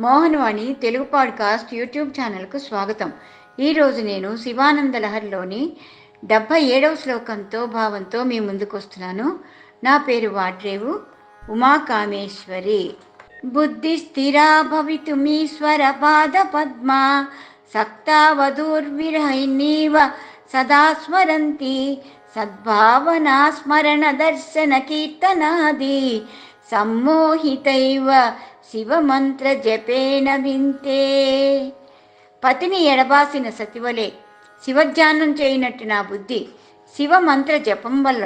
Mohan Vani Telugu podcast YouTube ఛానల్కు స్వాగతం. ఈరోజు నేను శివానంద లహర్లోని డెబ్భై ఏడవ శ్లోకంతో భావంతో మీ ముందుకు వస్తున్నాను నా పేరు వాడ్రేవు. ఉమాకామేశ్వరి బుద్ధి స్థిరా భవితుమీశ్వర పాద పద్మా. సక్తావధూర్విరహైనీవ సదా స్మరంతి. సద్భావనా స్మరణ దర్శన కీర్తనాది. సమ్మోహితైవ శివమంత్ర జపేన వింతే. పతిని ఎడబాసిన సతివలే శివధ్యానం చేయనట్టు నా బుద్ధి శివమంత్ర జపం వల్ల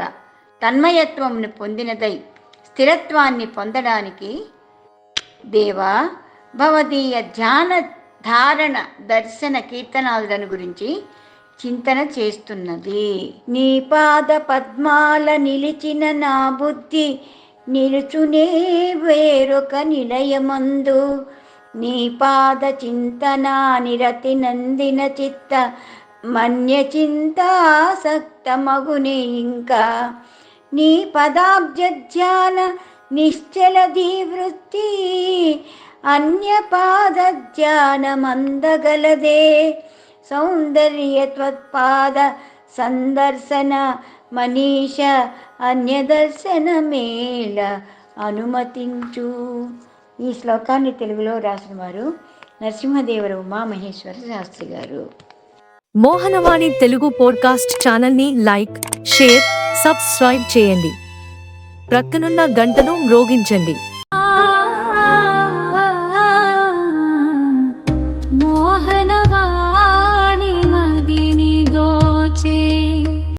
తన్మయత్వంను పొందినదై స్థిరత్వాన్ని పొందడానికి దేవా భవదీయ ధ్యాన ధారణ దర్శన కీర్తనాలను గురించి చింతన చేస్తున్నది. నీ పాద పద్మాల నిలిచిన నా బుద్ధి నిలుచునే వేరొక నిలయమందు నీ పాద చింతన నిరతి నందిన చిత్త మన్య చింతాసక్తమగునే ఇంకా. నీ పదాబ్జ ధ్యాన నిశ్చల దీవృత్తి అన్య పాద ధ్యానమందగలదే సౌందర్య త్వత్పాద సందర్శన మనీష అన్యదర్శన మేళ అనుమతించు. ఈ శ్లోకాన్ని తెలుగులో రాసిన వారు నరసింహదేవర ఉమామహేశ్వర శాస్త్రి గారు. మోహనవాణి తెలుగు పోడ్కాస్ట్ ఛానల్ని లైక్ షేర్ సబ్స్క్రైబ్ చేయండి. ప్రక్కనున్న గంటను మ్రోగించండి.